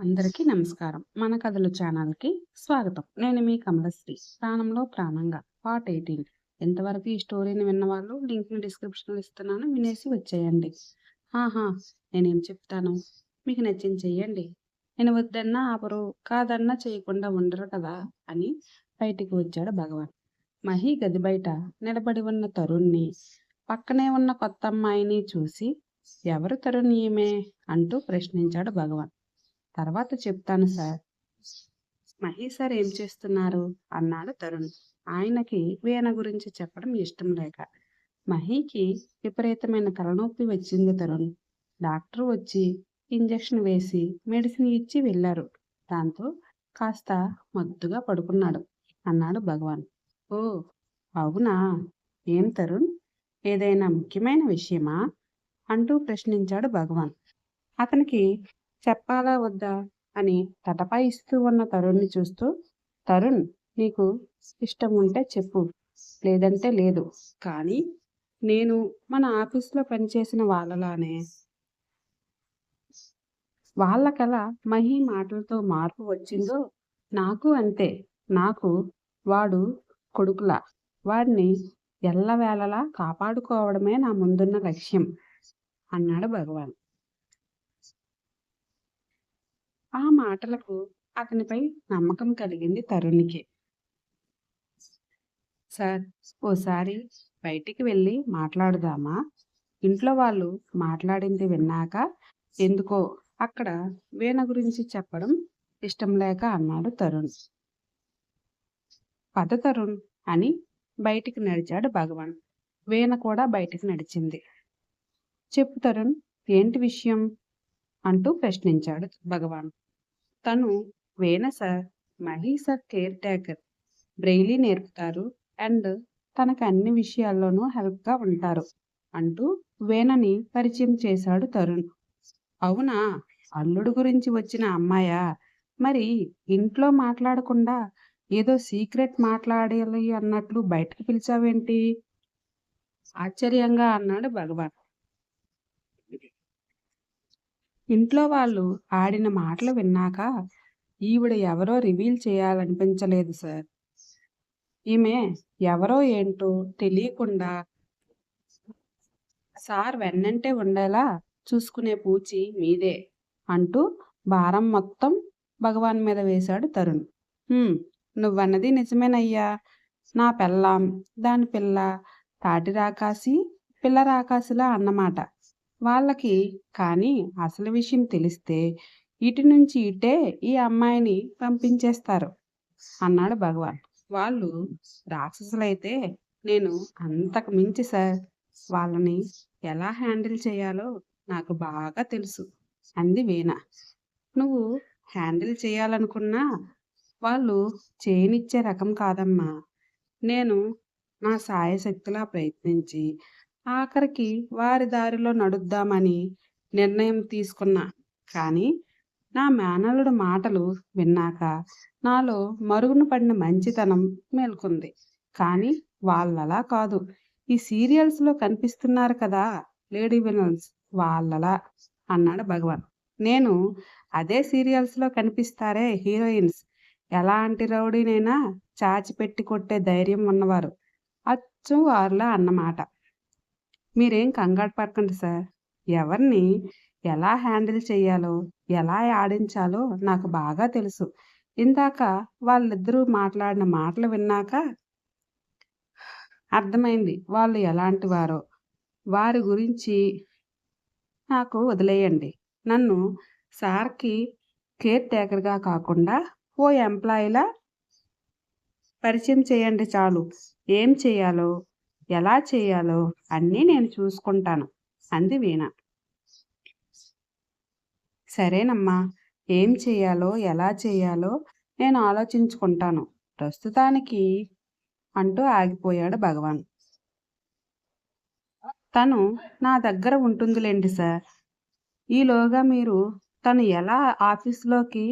అందరికీ నమస్కారం. మన కథలు ఛానల్కి స్వాగతం. నేను మీ కమలశ్రీ. ప్రాణంలో ప్రాణంగా. Part eighteen. ఎంతవరకు ఈ స్టోరీని విన్నవాళ్ళు లింక్ని డిస్క్రిప్షన్లో ఇస్తున్నాను. వినేసి వచ్చేయండి. ఆహా నేనేం చెప్తాను? మీకు నచ్చింది చెయ్యండి. నేను వద్దన్నా ఆపరు కాదన్నా చేయకుండా ఉండరు కదా అని బయటికి వచ్చాడు భగవాన్. మహి గది బయట నిలబడి ఉన్న తరుణ్ణి పక్కనే ఉన్న కొత్త అమ్మాయిని చూసి ఎవరు తరుణ్ ఈమె అంటూ ప్రశ్నించాడు భగవాన్. తర్వాత చెప్తాను సార్. మహేష్ సార్ ఏం చేస్తున్నారు? అన్నాడు తరుణ్. ఆయనకి వీణ గురించి చెప్పడం ఇష్టం లేక. మహీకి విపరీతమైన తలనొప్పి వచ్చింది తరుణ్. డాక్టర్ వచ్చి ఇంజెక్షన్ వేసి మెడిసిన్ ఇచ్చి వెళ్ళారు. దాంతో కాస్త మద్దుగా పడుకున్నాడు అన్నాడు భగవాన్. ఓ అవునా? ఏం తరుణ్? ఏదైనా ముఖ్యమైన విషయమా? అంటూ ప్రశ్నించాడు భగవాన్. అతనికి చెప్పాలా వద్దా అని తటపాయిస్తూ ఉన్న తరుణ్ని చూస్తూ తరుణ్ నీకు ఇష్టం ఉంటే చెప్పు. లేదంటే లేదు. కానీ నేను మన ఆఫీస్లో పనిచేసిన వాళ్ళలానే. వాళ్ళ కల మహి మాటలతో మార్పు వచ్చిందో నాకు అంతే. నాకు వాడు కొడుకులా. వాడిని ఎల్లవేళలా కాపాడుకోవడమే నా ముందున్న లక్ష్యం అన్నాడు భగవాన్. ఆ మాటలకు అతనిపై నమ్మకం కలిగింది తరుణికి. సార్ ఓసారి బయటికి వెళ్ళి మాట్లాడుదామా? ఇంట్లో వాళ్ళు మాట్లాడింది విన్నాక ఎందుకో అక్కడ వీణ గురించి చెప్పడం ఇష్టం లేక అన్నాడు తరుణ్. పద తరుణ్ అని బయటికి నడిచాడు భగవాన్. వీణ కూడా బయటికి నడిచింది. చెప్పు తరుణ్ ఏంటి విషయం? అంటూ ప్రశ్నించాడు భగవాన్. తను వేణ sir Mahi sir caretaker braille నేర్పుతారు అండ్ తనకు అన్ని విషయాల్లోనూ హెల్ప్గా ఉంటారు అంటూ వేణని పరిచయం చేశాడు తరుణ్. అవునా? అల్లుడు గురించి వచ్చిన అమ్మాయా? మరి ఇంట్లో మాట్లాడకుండా ఏదో సీక్రెట్ మాట్లాడాలి అన్నట్లు బయటకు పిలిచావేంటి? ఆశ్చర్యంగా అన్నాడు భగవాన్. ఇంట్లో వాళ్ళు ఆడిన మాటలు విన్నాక ఈవిడ ఎవరో రివీల్ చేయాలనిపించలేదు సార్. ఈమె ఎవరో ఏంటో తెలియకుండా సార్ వెన్నంటే ఉండేలా చూసుకునే పూచి మీదే అంటూ భారం మొత్తం భగవాన్ మీద వేశాడు తరుణ్. నువ్వన్నది నిజమేనయ్యా. నా పెళ్ళాం దాని పిల్ల తాటి రాకాసి పిల్ల రాకాసిలా అన్నమాట. వాళ్ళకి కానీ అసలు విషయం తెలిస్తే ఇటు నుంచి ఇటే ఈ అమ్మాయిని పంపించేస్తారు అన్నాడు భగవాన్. వాళ్ళు రాక్షసులైతే నేను అంతకు మించి సార్ వాళ్ళని ఎలా హ్యాండిల్ చేయాలో నాకు బాగా తెలుసు అంది వీణ. నువ్వు హ్యాండిల్ చేయాలనుకున్నా వాళ్ళు చేయనిచ్చే రకం కాదమ్మా. నేను నా సాయశక్తిలా ప్రయత్నించి ఆఖరికి వారి దారిలో నడుద్దామని నిర్ణయం తీసుకున్నా. కానీ నా మేనల్లుడు మాటలు విన్నాక నాలో మరుగున పడిన మంచితనం మేల్కొంది. కానీ వాళ్ళలా కాదు. ఈ సీరియల్స్లో కనిపిస్తున్నారు కదా లేడీ వినల్స్ వాళ్ళలా అన్నాడు భగవాన్. నేను అదే సీరియల్స్లో కనిపిస్తారే హీరోయిన్స్. ఎలాంటి రౌడీనైనా చాచి పెట్టి కొట్టే ధైర్యం ఉన్నవారు. అచ్చు వారులా అన్నమాట. మీరేం కంగారు పడకండి సార్. ఎవరిని ఎలా హ్యాండిల్ చేయాలో ఎలా ఆడించాలో నాకు బాగా తెలుసు. ఇందాక వాళ్ళిద్దరూ మాట్లాడిన మాటలు విన్నాక అర్థమైంది వాళ్ళు ఎలాంటి వారో. వారి గురించి నాకు వదిలేయండి. నన్ను సార్కి కేర్ టేకర్గా కాకుండా ఓ ఎంప్లాయీలా పరిచయం చేయండి చాలు. ఏం చేయాలో ఎలా చేయాలో అన్నీ నేను చూసుకుంటాను. అంది వీణ. సరేనమ్మా ఏం చేయాలో ఎలా చేయాలో నేను ఆలోచించుకుంటాను. ప్రస్తుతానికి అంటూ ఆగిపోయాడు భగవాన్. తను నా దగ్గర ఉంటుందిలేండి సార్. ఈలోగా మీరు తను ఎలా ఆఫీస్లోకి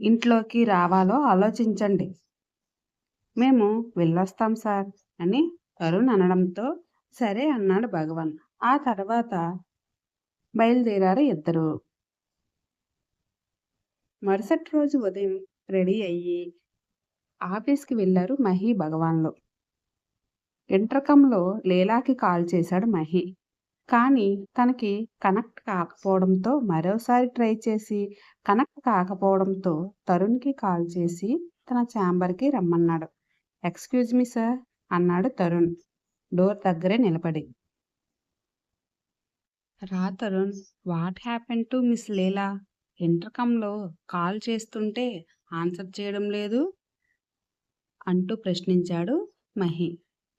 ఇంట్లోకి రావాలో ఆలోచించండి. మేము వెళ్ళొస్తాం సార్ అని తరుణ్ అనడంతో సరే అన్నాడు భగవాన్. ఆ తర్వాత బయలుదేరారు ఇద్దరు. మరుసటి రోజు ఉదయం రెడీ అయ్యి ఆఫీస్కి వెళ్ళారు మహి భగవాన్లు. ఇంటర్కంలో లీలాకి కాల్ చేశాడు మహి. కానీ తనకి కనెక్ట్ కాకపోవడంతో మరోసారి ట్రై చేసి కనెక్ట్ కాకపోవడంతో తరుణ్కి కాల్ చేసి తన ఛాంబర్కి రమ్మన్నాడు. Excuse me sir. అన్నాడు తరుణ్. డోర్ దగ్గరే నిలబడి. రా Tarun what happen to miss Leela? ఇంటర్కంలో call చేస్తుంటే ఆన్సర్ చేయడం లేదు? అంటూ ప్రశ్నించాడు మహి.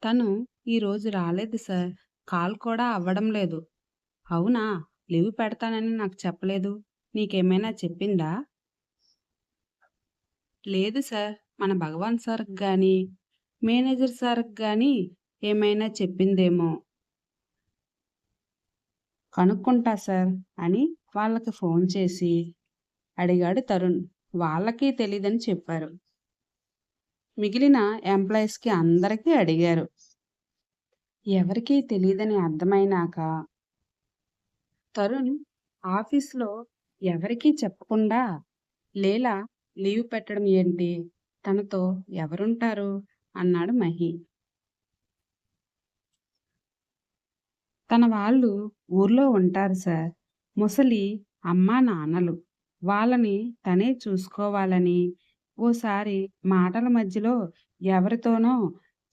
తను ఈరోజు రాలేదు సార్ కాల్ కూడా అవ్వడం లేదు. అవునా? లీవ్ పెడతానని నాకు చెప్పలేదు. నీకేమైనా చెప్పిందా? లేదు సార్ మన భగవాన్ సార్కి కానీ మేనేజర్ సార్కి కానీ ఏమైనా చెప్పిందేమో. కనుక్కుంటా సార్ అని వాళ్ళకి ఫోన్ చేసి అడిగాడు తరుణ్. వాళ్ళకి తెలీదని చెప్పారు. మిగిలిన ఎంప్లాయీస్కి అందరికీ అడిగారు. ఎవరికీ తెలియదని అర్థమైనాక తరుణ్ ఆఫీస్లో ఎవరికీ చెప్పకుండా లేలా లీవ్ పెట్టడం ఏంటి? తనతో ఎవరుంటారు? అన్నాడు మహి. తన వాళ్ళు ఊర్లో ఉంటారు సార్. ముసలి అమ్మా నాన్నలు. వాళ్ళని తనే చూసుకోవాలని ఓసారి మాటల మధ్యలో ఎవరితోనో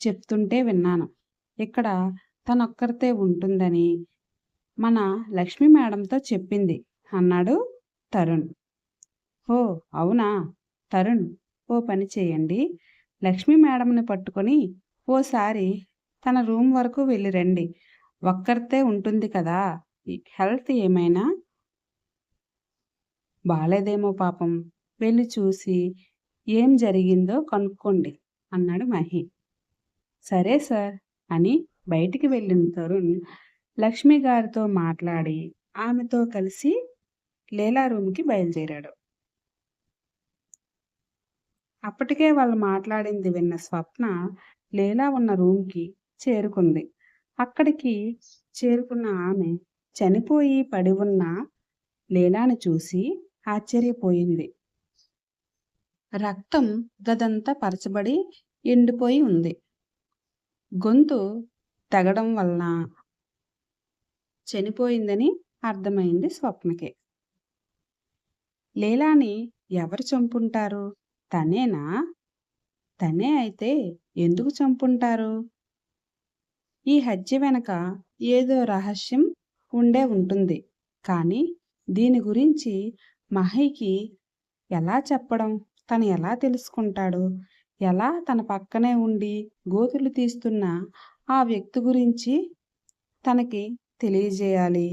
చెప్తుంటే విన్నాను. ఇక్కడ తనొక్కరితే ఉంటుందని మన లక్ష్మి మేడంతో చెప్పింది అన్నాడు తరుణ్. ఓ అవునా? తరుణ్ ఓ పని చేయండి. లక్ష్మి మేడంని పట్టుకొని ఓసారి తన రూమ్ వరకు వెళ్ళి రండి. ఒక్కరితే ఉంటుంది కదా. హెల్త్ ఏమైనా? బాలేదేమో పాపం. వెళ్ళి చూసి ఏం జరిగిందో కనుక్కోండి అన్నాడు మహి. సరే సార్ అని బయటికి వెళ్ళిన తరుణ్ లక్ష్మి గారితో మాట్లాడి ఆమెతో కలిసి లేలా రూమ్కి బయలుదేరాడు. అప్పటికే వాళ్ళు మాట్లాడింది విన్న స్వప్న లేలా ఉన్న రూమ్కి చేరుకుంది. అక్కడికి చేరుకున్న ఆమె చనిపోయి పడి ఉన్న లీలాను చూసి ఆశ్చర్యపోయింది. రక్తం గదంతా పరచబడి ఎండిపోయి ఉంది. గొంతు తెగడం వలన చనిపోయిందని అర్థమైంది స్వప్నకి. లీలాని ఎవరు చంపుంటారు? తనేనా? తనే అయితే ఎందుకు చంపుంటారు? ఈ హత్య వెనక ఏదో రహస్యం ఉండే ఉంటుంది. కానీ దీని గురించి మహికి ఎలా చెప్పడం? తను ఎలా తెలుసుకుంటాడు? ఎలా తన పక్కనే ఉండి గోతులు తీస్తున్న ఆ వ్యక్తి గురించి తనకి తెలియజేయాలి?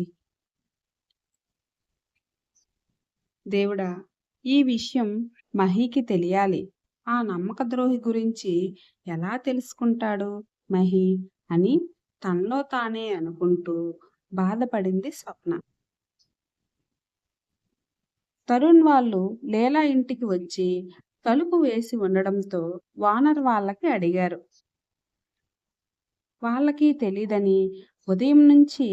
దేవుడా ఈ విషయం మహికి తెలియాలి. ఆ నమ్మక ద్రోహి గురించి ఎలా తెలుసుకుంటాడు మహి? అని తనలో తానే అనుకుంటూ బాధపడింది స్వప్న. తరుణ్ వాళ్ళు లేలా ఇంటికి వచ్చి తలుపు వేసి ఉండడంతో వానర్ వాళ్ళకి అడిగారు. వాళ్ళకి తెలీదని ఉదయం నుంచి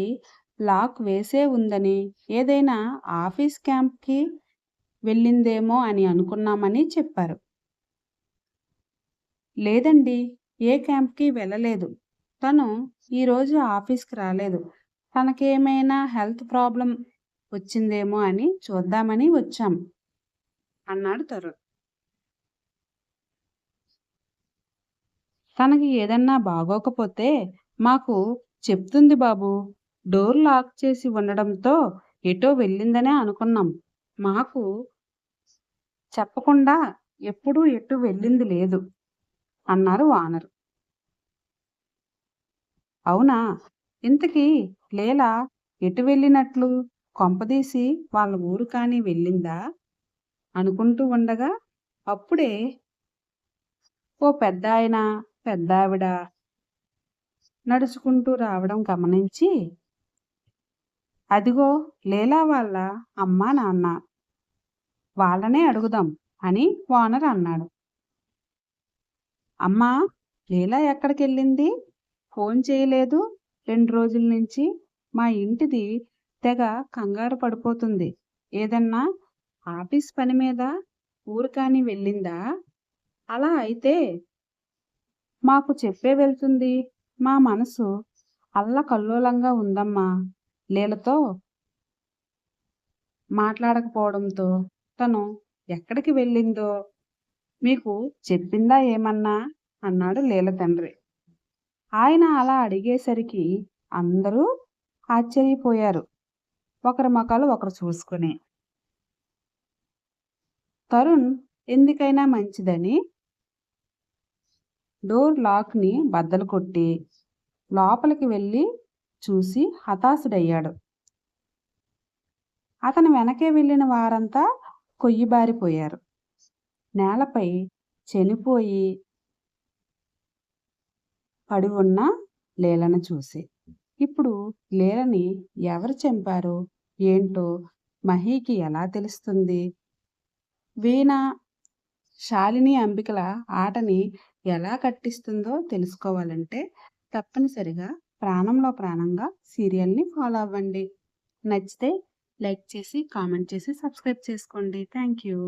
లాక్ వేసే ఉందని ఏదైనా ఆఫీస్ క్యాంప్కి వెళ్ళిందేమో అని అనుకున్నామని చెప్పారు. లేదండి ఏ క్యాంప్కి వెళ్ళలేదు. తను ఈరోజు ఆఫీస్కి రాలేదు. తనకేమైనా హెల్త్ ప్రాబ్లం వచ్చిందేమో అని చూద్దామని వచ్చాం అన్నాడు తరుణ్. తనకి ఏదన్నా బాగోకపోతే మాకు చెప్తుంది బాబు. డోర్ లాక్ చేసి ఉండడంతో ఎటో వెళ్ళిందనే అనుకున్నాం. మాకు చెప్పకుండా ఎప్పుడూ ఎటు వెళ్ళింది లేదు అన్నారు వానరు. అవునా? ఇంతకీ లేలా ఎటు వెళ్ళినట్లు? కొంపదీసి వాళ్ళ ఊరు కానీ వెళ్ళిందా? అనుకుంటూ ఉండగా అప్పుడే ఓ పెద్ద ఆయన పెద్దావిడ నడుచుకుంటూ రావడం గమనించి అదిగో లేలా వాళ్ళ అమ్మా నాన్న వాళ్ళనే అడుగుదాం అని వానర్ అన్నాడు. అమ్మా లీలా ఎక్కడికి వెళ్ళింది ఫోన్ చేయలేదు. రెండు రోజుల నుంచి మా ఇంటిది తెగ కంగారు పడిపోతుంది. ఏదన్నా ఆఫీస్ పని మీద ఊరు కానీ వెళ్ళిందా? అలా అయితే మాకు చెప్పే వెళ్తుంది. మా మనసు అల్లకల్లోలంగా ఉందమ్మా. లీలతో మాట్లాడకపోవడంతో తను ఎక్కడికి వెళ్ళిందో? మీకు చెప్పిందా ఏమన్నా? అన్నాడు లీల తండ్రి. ఆయన అలా అడిగేసరికి అందరూ ఆశ్చర్యపోయారు. ఒకరి మొఖాలు ఒకరు చూసుకుని. తరుణ్ ఎందుకైనా మంచిదని? డోర్ లాక్ని బద్దలు కొట్టి లోపలికి వెళ్ళి చూసి హతాశుడయ్యాడు. అతని వెనకే వెళ్ళిన వారంతా కొయ్యిబారిపోయారు నేలపై చనిపోయి పడి ఉన్న లీలను చూసి. ఇప్పుడు లీలని ఎవరు చంపారు? ఏంటో మహీకి ఎలా తెలుస్తుంది? వీణ శాలిని అంబికల ఆటని ఎలా కట్టిస్తుందో తెలుసుకోవాలంటే తప్పనిసరిగా ప్రాణంలో ప్రాణంగా సీరియల్ని ఫాలో అవ్వండి. నచ్చితే లైక్ చేసి కామెంట్ చేసి సబ్స్క్రైబ్ చేసుకోండి. Thank you